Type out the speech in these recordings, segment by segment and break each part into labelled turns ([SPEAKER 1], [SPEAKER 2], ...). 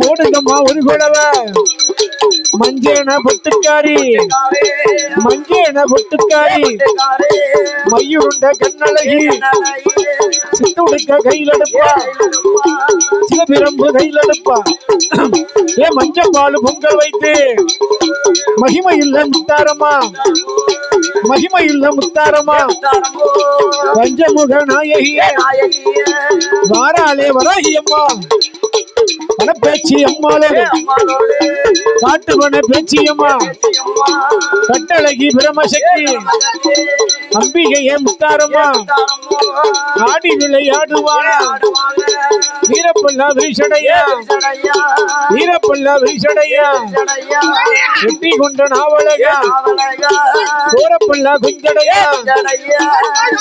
[SPEAKER 1] போடுங்கம்மா ஒரு குழவ. மஞ்சேன பொட்டுக்காரி. மஞ்சேன பொட்டுக்காரி. மையுருண்ட கண்ணழகி. சித்துடுக்க கையிலெடுப்பா சிவபிரம்பு கையிலெடுப்பா ஏ மஞ்சள் பால் பொங்கல் வைத்து. மகிமை இல்ல முத்தாரமா மகிமை இல்ல முத்தாரமா பஞ்சமுக நாயகியே. வாராளே வராகியம்மா. வராகி அம்மா பணப்பேச்சி அம்மாளே காட்டுமன பேச்சி அம்மா கட்டழகி பிரமசக்தி அம்பிகையே முத்தாரம்மா. ஆடி விளையாடுவானா வீரப்பல்லா விரிசடையா வீரப்பல்லா விரிசடையா வெட்டி கொண்ட நாவலகா. கோரப்பல்லா குஞ்சடையா.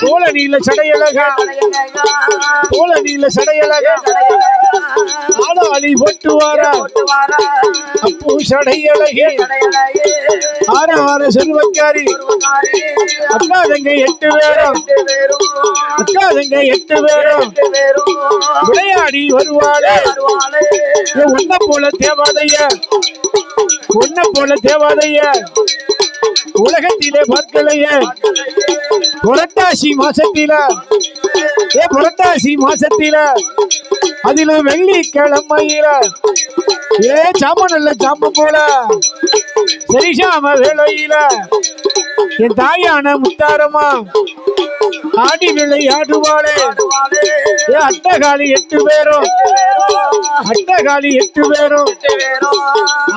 [SPEAKER 1] சோழ நீல சடையழகா. சோழ நீல சடையழகா. ஆளாளி ஒட்டுவாரா அப்பு சடையழகே ஆர ஆர செல்வக்காரி. அக்கா எட்டு பேரும். அக்காதங்க எட்டு பேரும். விளையாடி வருவாளே. உன்ன போல தேவாதைய. உன்ன போல தேவாதைய. உலகத்திலே பார்க்கலையே. புரட்டாசி மாசத்தில. ஏ புரட்டாசி மாசத்தில அதிலும் வெள்ளிக்கிழமையில. ஏ சாம நல்ல சாம போல. சரிசாம வேலையில என் தாயான முத்தாரமா ஆடி விளையாடுவாளே ஏ அட்டகாலி எட்டு பேரும் அட்டகாலி எட்டு பேரும்.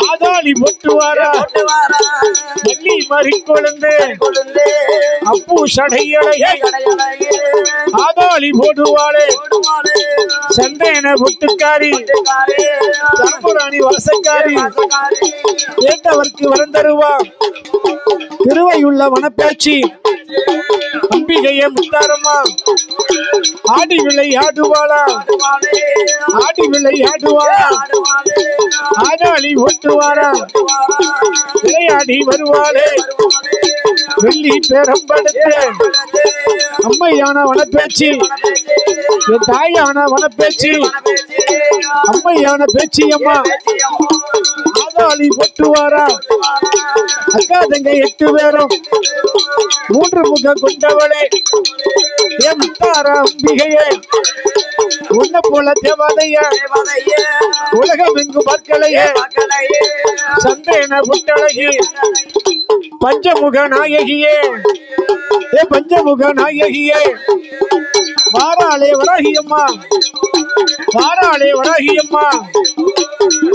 [SPEAKER 1] ஆதாளி பொட்டுவாரா? வள்ளி மறி கொழுந்து அப்பு சடையழகை ஆதாளி போடுவாளே. சந்தேன பொட்டுக்காரி. தம்புராணி வாசக்காரி. கேட்டவர்க்கு வரம் தருவா திருவையுள்ள வனப்பேச்சி. அம்பிகையே முத்தாரம்மா. ஆடி விளையாடுவாளா ஆடி விளையாடுவாளா ஆடாளி ஓட்டுவாரா விளையாடி வருவாளே. வெள்ளி பெரம்படுத்து அம்மையான வனப்பேச்சி. என் தாயான வனப்பேச்சி. அம்மையான பேச்சு அம்மா. ஆதாளி ஒட்டுவாரா அக்கா தங்க எட்டு பேரும். மூன்று முக கொண்டவளே. என் முத்தாரா அம்பிகையே. உன்ன போல தேவாதைய. உலகம் எங்கு பார்க்கலையே. சந்தேன புட்டழகி பஞ்சமுக நாயகியே. ஏ பஞ்சமுக நாயகியே வாராளே வராகியம்மா வாராளே வராகியம்மா.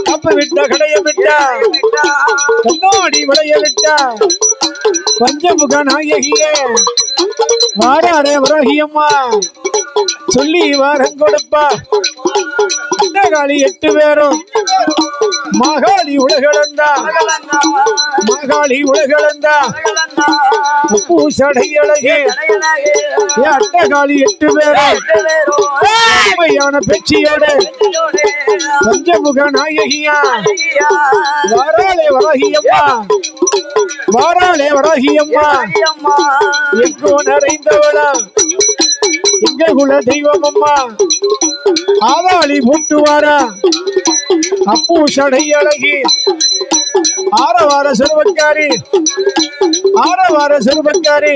[SPEAKER 1] தப்பு விட்ட கடைய விட்ட கண்ணாடி விளைய விட்ட பஞ்சமுக நாயகியே வாராளே வராகியம்மா. சொல்லி வாரம் கொடுப்பா. காளி எட்டு பேரும் மகாளி உலகளந்தா. மகாளி உலகளந்தா. பூசடை அழகே. அட்டகாளி எட்டு பேரும் உண்மையான பஞ்சமுக நாயகியா. வாராளே வராகியம்மா. வாராளே வராகியம்மா. எங்கோ நிறைந்தவளா எங்க குல தெய்வம் அம்மா ஆவாளி மூட்டுவாரா. அப்பு சடை அழகி. ஆரவார சிறுவக்காரி. ஆரவார சிறுவக்காரி.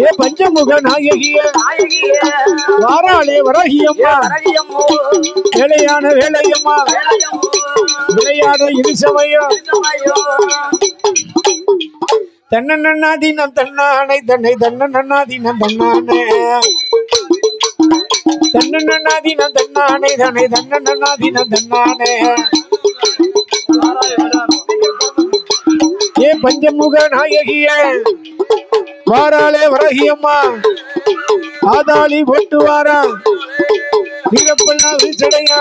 [SPEAKER 1] ஏ பஞ்சமுக நாயகிய. வாராளே வராகியம்மா. வேலையான வேலையம்மா. விளையாட இது சமயம் தன்னண்ணாதீனம் தன்னானை தன்னை தன்னண்ணாதீனம் தன்னானே. தன்னண்ணாதீனம் தன்னானே தானே தன்னண்ணாதீனம் தன்னானே ஏ பஞ்சமுக நாயகிய வாராளே வரகியம்மா. ஆதாளி போட்டு வாரா வீரப்பல்லா வீச்சடையா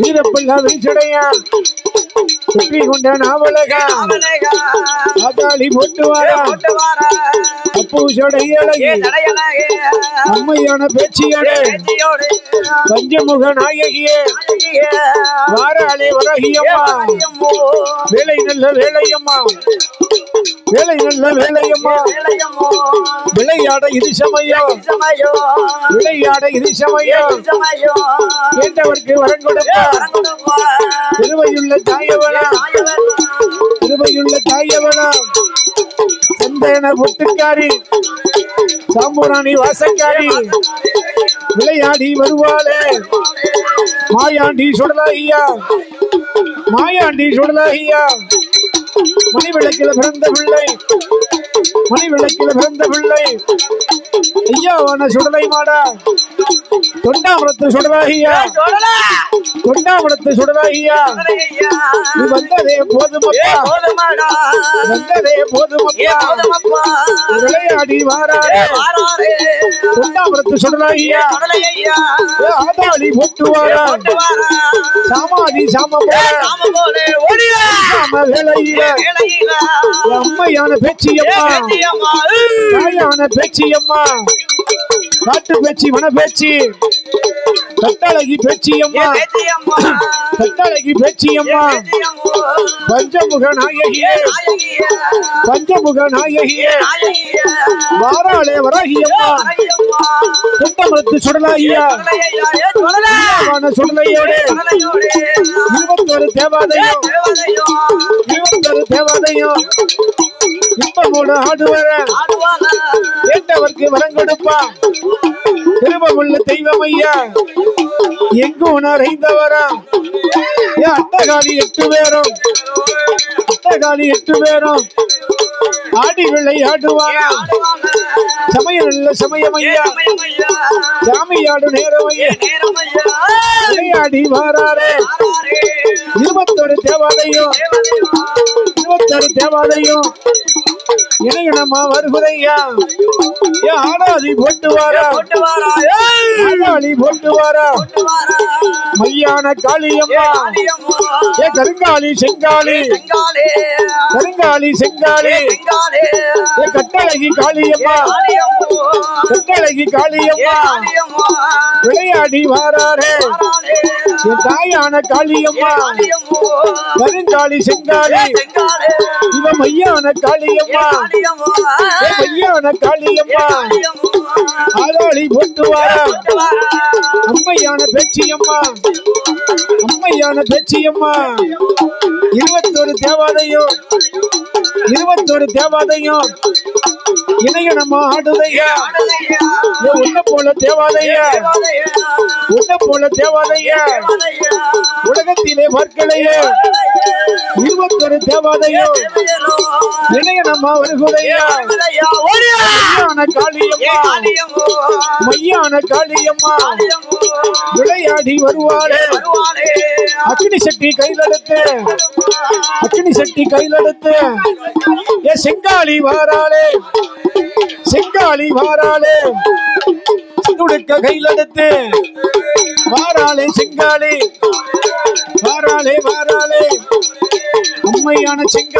[SPEAKER 1] வீரப்பல்லா வீச்சடையா வெற்றி கொண்ட நாவலகா
[SPEAKER 2] அவனேகா.
[SPEAKER 1] ஆதாளி வாரா
[SPEAKER 2] கொண்டு
[SPEAKER 1] அம்மையான பேச்சியடே. பஞ்சமுக நாயகியே. வாராளே வரகியம்மா. வேலை நல்ல வேலையம்மா. வேலை நல்ல வேலையம்மா. விளையாட இது சமயம். விளையாட இது சமயம்.
[SPEAKER 2] சமயோ.
[SPEAKER 1] கேட்டவர்க்கு
[SPEAKER 2] வரங்கொடுப்பா.
[SPEAKER 1] திருவையுள்ள தாயவள.
[SPEAKER 2] தாயவன்.
[SPEAKER 1] திருவையுள்ள தாயவளா சந்தன புட்டுக்காரி சாம்பூராணி வாசக்காரி விளையாடி வருவாளே மாயாண்டி சுடலாகியா மாயாண்டி சுடலாகியா மணி விளக்கில பிறந்த பிள்ளை மணி விளக்கில பிறந்த பிள்ளை ஐயாவான சுடலை மாடா. தொண்டாமரத்து சுடலாகியா
[SPEAKER 2] சொல்லலா.
[SPEAKER 1] தொண்டாமரத்து சுடலாகியா. நீ வந்ததே போதுமப்பா. வந்ததே போதுமப்பா. விளையாடி வாராரே. தொண்டாமரத்து சுடலாகியா ஆதாளி போட்டு வாரா. சாமாதி சாம போல வேலையில. அம்மையான பேச்சியம்மா. தாயான பேச்சியம்மா. காட்டு பேச்சி மன பேச்சி கட்டழகி
[SPEAKER 2] ஏ
[SPEAKER 1] பேச்சியம்மா
[SPEAKER 2] பேச்சியம்மா.
[SPEAKER 1] பேச்சியம்மா பஞ்சமுக நாயகியே
[SPEAKER 2] நாயகிய.
[SPEAKER 1] பஞ்சமுக நாயகியே
[SPEAKER 2] நாயகிய.
[SPEAKER 1] வாராளே வராகியம்மா
[SPEAKER 2] வரையம்மா.
[SPEAKER 1] சுடலாகியா
[SPEAKER 2] சொல்லலையா.
[SPEAKER 1] சுடலையோடு இருபத்தொரு
[SPEAKER 2] தேவாலயம்
[SPEAKER 1] இருபத்தொரு தேவாலயம் இன்பமோடு ஆடுவர கேட்டவர்க்கு வரம் கொடுப்பா திருபமுள்ள தெய்வம் ஐயா எங்கும் உணர் ஐந்தவரா அட்டகாலி எட்டு பேரும். அட்டகாலி எட்டு பேரும். ஆடி விளையாடுவாரா சமயம் இல்ல சமயம் ஐயா.
[SPEAKER 2] சமயமையா.
[SPEAKER 1] சாமியாடு நேரம் ஐயா. விளையாடி வாராரே. இருபத்தொரு தேவாலயம்.
[SPEAKER 2] தேவதையோ.
[SPEAKER 1] இருபத்தொரு தேவாலயம். இணையணமா வருகுதையா ஆடாதி போட்டு வாரா. ஆடாளி போட்டு வாரா. மையான காளியம்மா. ஏ கருங்காலி
[SPEAKER 2] செங்காலே.
[SPEAKER 1] கருங்காலி
[SPEAKER 2] செங்காலே.
[SPEAKER 1] ஏ கட்டழகி காளியம்மா. கட்டழகி காளியம்மா. விளையாடி வாராரே. என் தாயான காளியம்மா. கருங்காலி
[SPEAKER 2] செங்காலே.
[SPEAKER 1] மையான காளியம்மா. மையான காளியம்மா. ஆளாளி போட்டு வாரா. அம்மையான பேச்சியம்மா. அம்மையான பேச்சியம்மா. இருபத்தொரு தேவாதையும் இருபத்தொரு தேவாதையும் இணையணமா ஆடுதையா
[SPEAKER 2] ஆடலையா.
[SPEAKER 1] ஏ உன்ன போல தேவாதையா. உன்ன போல தேவாதையா. உலகத்திலே பார்க்கலையே இருபத்தொரு
[SPEAKER 2] தேவதையோ.
[SPEAKER 1] இணையணமா வருகுதையா
[SPEAKER 2] தேவதையா. ஓடியா.
[SPEAKER 1] மையான காளியம்மா. மையான காளியம்மோ. விளையாடி
[SPEAKER 2] வருவாளே.
[SPEAKER 1] அக்னி சட்டி கையிலெடுத்து. அக்னி சட்டி கையிலெடுத்து. ஏ செங்காளி வாராளே. செங்காளி வாராளே. துடுக்க கையிலெடுத்து. வாராளே செங்காளி வாராளே வாராளே. உண்மையான செங்காளி